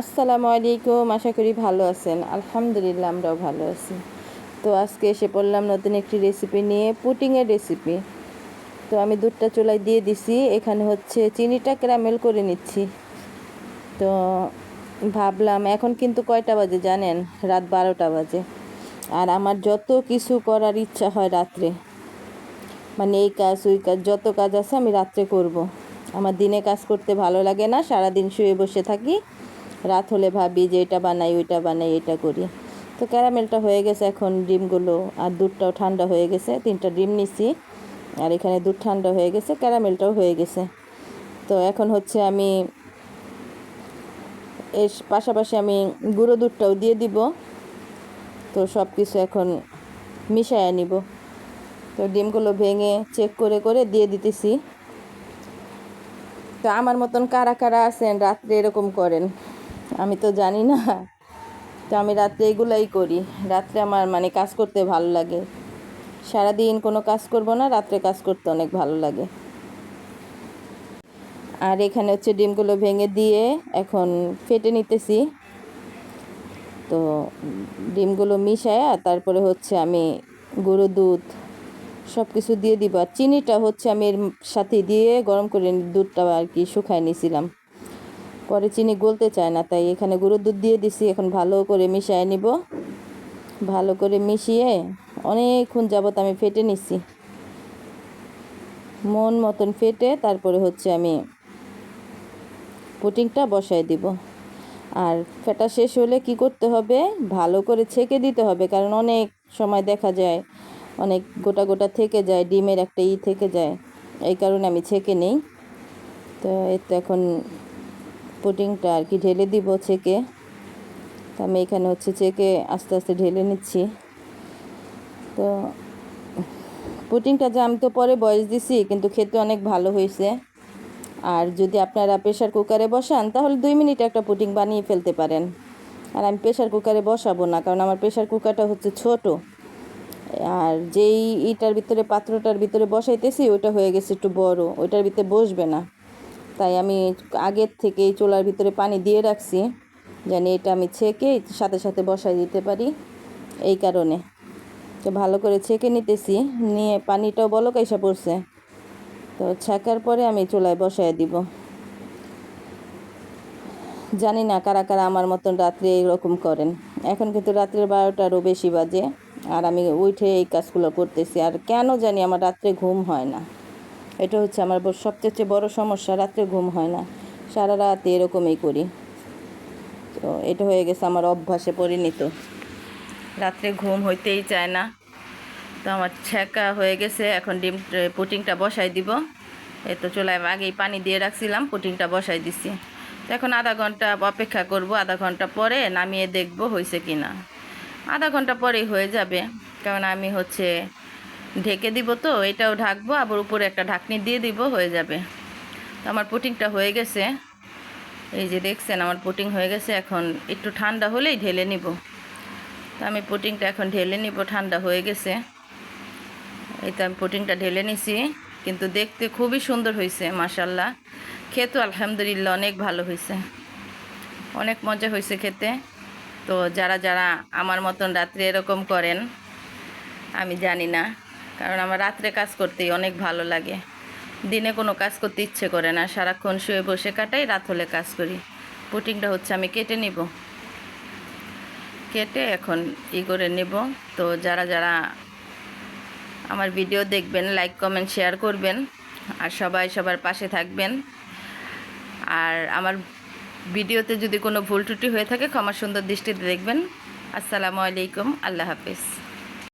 আসসালামু আলাইকুম, আশা করি ভালো আছেন। আলহামদুলিল্লাহ, আমরাও ভালো আছি। তো আজকে এসে পড়লাম নতুন একটি রেসিপি নিয়ে পুটিংয়ের রেসিপি তো আমি দুধটা চুলায় দিয়ে দিছি, এখানে হচ্ছে চিনিটা ক্যারামেল করে নিচ্ছি। তো ভাবলাম, এখন কিন্তু কয়টা বাজে জানেন? রাত বারোটা বাজে। আর আমার যত কিছু করার ইচ্ছা হয় রাত্রে। মানে এই কাজ, ওই কাজ, যত কাজ আছে আমি রাত্রে করব। আমার দিনে কাজ করতে ভালো লাগে না, সারাদিন শুয়ে বসে থাকি। রাত হলে ভাবি যে এটা বানাই, ওইটা বানাই, এটা করি। তো ক্যারামেলটা হয়ে গেছে এখন ডিমগুলো, আর দুধটাও ঠান্ডা হয়ে গেছে, তিনটা ডিম নিছি। আর এখানে দুধ ঠান্ডা হয়ে গেছে, ক্যারামেলটাও হয়ে গেছে। তো এখন হচ্ছে আমি এর পাশাপাশি আমি গুঁড়ো দুধটাও দিয়ে দিব। তো সব কিছু এখন মিশায় নিব। তো ডিমগুলো ভেঙে চেক করে করে দিয়ে দিতেছি। তো আমার মতন কারা কারা আছেন, রাত্রে এরকম করেন। আমি তো জানি না। তো আমি রাত্রে এগুলাই করি। রাত্রে আমার মানে কাজ করতে ভালো লাগে। সারাদিন কোনো কাজ করব না, রাত্রে কাজ করতে অনেক ভালো লাগে। আর এখানে হচ্ছে ডিমগুলো ভেঙে দিয়ে এখন ফেটে নিতেছি। তো ডিমগুলো মিশায়া তারপরে হচ্ছে আমি গুঁড়ো দুধ সব কিছু দিয়ে দিব। আর চিনিটা হচ্ছে আমি এর সাথে দিয়ে গরম করে দুধটা আর কি শুকায় নিয়েছিলাম পরে চিনি গলতে চায় না, তাই এখানে গুঁড়ো দুধ দিয়ে দিছি। এখন ভালো করে মিশিয়ে নিব। ভালো করে মিশিয়ে অনেকক্ষণ যাবত আমি ফেটে নিছি। মন মতন ফেটে তারপরে হচ্ছে আমি পুটিংটা বসায় দিব। আর ফেটা শেষ হলে কি করতে হবে? ভালো করে ছেঁকে দিতে হবে, কারণ অনেক সময় দেখা যায়, অনেক গোটা গোটা থেকে যায়, ডিমের একটা ই থেকে যায়। এই কারণে আমি ছেঁকে নেই। তো এর তো এখন পুডিংটা আর কি ঢেলে দিব চেকে। তো আমি এখানে হচ্ছে চেকে আস্তে আস্তে ঢেলে নিচ্ছি। তো পুটিংটা যে আমি তো পরে বয়স দিছি, কিন্তু খেতে অনেক ভালো হয়েছে। আর যদি আপনারা প্রেশার কুকারে বসান, তাহলে দুই মিনিটে একটা পুটিং বানিয়ে ফেলতে পারেন। আর আমি প্রেশার কুকারে বসাবো না, কারণ আমার প্রেশার কুকারটা হচ্ছে ছোট। আর যেই ইটার ভিতরে, পাত্রটার ভিতরে বসাইতেছি ওইটা হয়ে গেছে একটু বড়, ওইটার ভিতরে বসবে না। তাই আমি আগের থেকেই চুলার ভিতরে পানি দিয়ে রাখছি জানি এটা আমি ছেঁকে সাথে সাথে বসাই দিতে পারি এই কারণে। তো ভালো করে ছেঁকে নিতেছি, নিয়ে পানিটাও বলক এসে পড়ছে। তো ছেঁকার পরে আমি চুলায় বসাই দিব। জানি না কারা কারা আমার মতন রাত্রে এরকম করেন। এখন কিন্তু রাত্রের বারোটারও বেশি বাজে, আর আমি উঠে এই কাজগুলো করতেছি, আর কেন জানি আমার রাত্রে ঘুম হয় না। এটা হচ্ছে আমার সবচেয়ে বড় সমস্যা, রাত্রে ঘুম হয় না। সারা রাত এরকমই করি। তো এটা হয়ে গেছে আমার অভ্যাসে পরিণত। রাত্রে ঘুম হইতেই চায় না। তো আমার ছ্যাঁকা হয়ে গেছে, এখন ডিম পুটিংটা বসাই দিব। এই তো চলে আগেই পানি দিয়ে রাখছিলাম, পুটিংটা বসাই দিছি। এখন আধা ঘণ্টা অপেক্ষা করব, আধা ঘণ্টা পরে নামিয়ে দেখব হয়েছে কি না আধা ঘণ্টা পরেই হয়ে যাবে, কারণ আমি হচ্ছে ঢেকে দিব তো, এটাও ঢাকবো, আবার উপরে একটা ঢাকনি দিয়ে দিব, হয়ে যাবে। তো আমার পুটিংটা হয়ে গেছে। এই যে দেখছেন, আমার পুটিং হয়ে গেছে, এখন একটু ঠান্ডা হলেই ঢেলে নিব। তো আমি পুটিংটা এখন ঢেলে নিব, ঠান্ডা হয়ে গেছে। এই তো আমি পুটিংটা ঢেলে নিছি, কিন্তু দেখতে খুবই সুন্দর হয়েছে মাসাল্লাহ খেতে আলহামদুলিল্লাহ অনেক ভালো হয়েছে। অনেক মজা হয়েছে খেতে। তো যারা যারা আমার মতন রাত্রে এরকম করেন, আমি জানি না। কারণ আমার রাত্রে কাজ করতেই অনেক ভালো লাগে। দিনে কোনো কাজ করতে ইচ্ছে করে না। সারাক্ষণ শুয়ে বসে কাটাই, রাত হলে কাজ করি। পুটিংটা হচ্ছে আমি কেটে নিব। কেটে এখন ই করে নেব। তো যারা যারা আমার ভিডিও দেখবেন, লাইক, কমেন্ট, শেয়ার করবেন, আর সবাই সবার পাশে থাকবেন। আর আমার ভিডিওতে যদি কোনো ভুল ত্রুটি হয়ে থাকে ক্ষমা সুন্দর দৃষ্টিতে দেখবেন। আসসালামু আলাইকুম। আল্লাহ হাফিজ।